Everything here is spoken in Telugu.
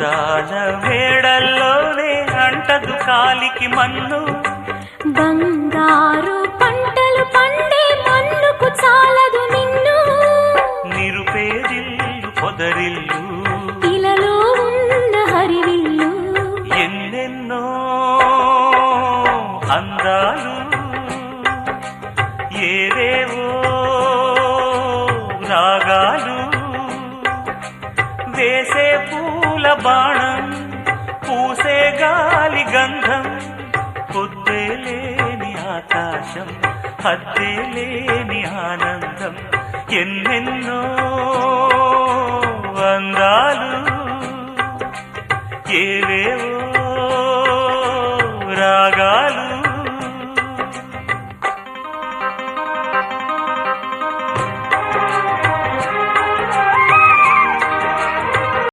అందాల వేడల్లోనే అంటదు కాలికి మన్ను. బంగారు పంటలు పండే మన్నుకు చాలదు నిన్ను. నిరుపేదిల్లు పొదరిల్లు. ఇలలో ఉన్న హరివిల్లు ఎన్నెన్నో అందాలు. ఏవేవో రాగాలు వేసే పూల బాణం పూసే గాలి గంధం పొద్దే లేని ఆకాశం హద్దే లేని ఆనందం ఎన్నెన్నో అందాలు ఏవేవో